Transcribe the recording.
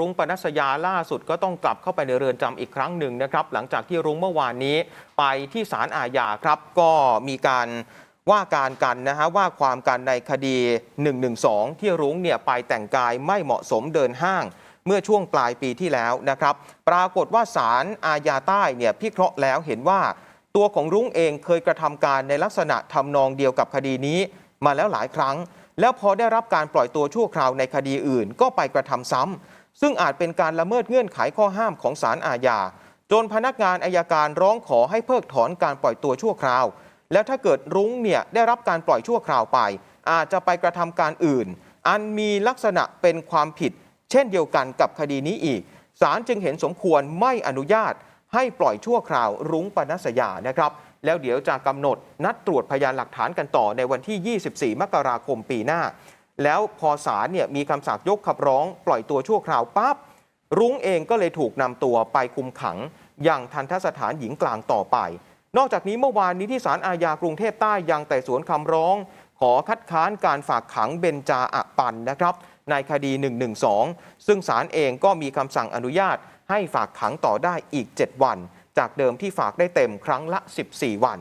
รุ้งปนัสยาล่าสุดก็ต้องกลับเข้าไปในเรือนจำอีกครั้งหนึ่งนะครับ หลังจากที่รุ้งเมื่อวานนี้ไปที่ศาลอาญาครับ ก็มีการว่าการกันนะฮะว่าความกันในคดี 112 ที่รุ้งเนี่ยไปแต่งกายไม่เหมาะสมเดินห้าง เมื่อช่วงปลายปีที่แล้วนะครับ ปรากฏว่าศาลอาญาใต้เนี่ยพิเคราะห์แล้วเห็นว่า ตัวของรุ้งเองเคยกระทำการในลักษณะทำนองเดียวกับคดีนี้มาแล้วหลายครั้ง แล้วพอได้รับการปล่อยตัวชั่วคราวในคดีอื่น ก็ไปกระทำซ้ำ ซึ่งอาจเป็นการละเมิดเงื่อนไขข้อห้ามของศาลอาญาจนพนักงานอายการร้องขอให้เพิกถอนการปล่อยตัวชั่วคราว แล้วถ้าเกิดรุ้งเนี่ยได้รับการปล่อยชั่วคราวไป อาจจะไปกระทำการอื่น อันมีลักษณะเป็นความผิด เช่นเดียวกันกับคดีนี้อีกศาลจึงเห็นสมควรไม่อนุญาต ให้ปล่อยชั่วคราวรุ้งปนัสยานะครับ แล้วเดี๋ยวจะกำหนดนัดตรวจพยานหลักฐานกันต่อในวันที่ 24 มกราคมปีหน้า แล้วพอศาลเนี่ยมีคำสั่งยกคำร้องปล่อยตัวชั่วคราวปั๊บรุ้งเองก็เลยถูกนำตัวไปคุมขัง อย่างทันทสถานหญิงกลางต่อไป นอกจากนี้เมื่อวานนี้ที่ศาลอาญากรุงเทพใต้ยังไต่สวนคำร้อง ขอคัดค้านการฝากขังเบนจาอะปันนะครับในคดี 112 ซึ่งศาลเองก็มีคำสั่งอนุญาตให้ฝากขังต่อได้อีก 7 วัน จากเดิมที่ฝากได้เต็มครั้งละ 14 วัน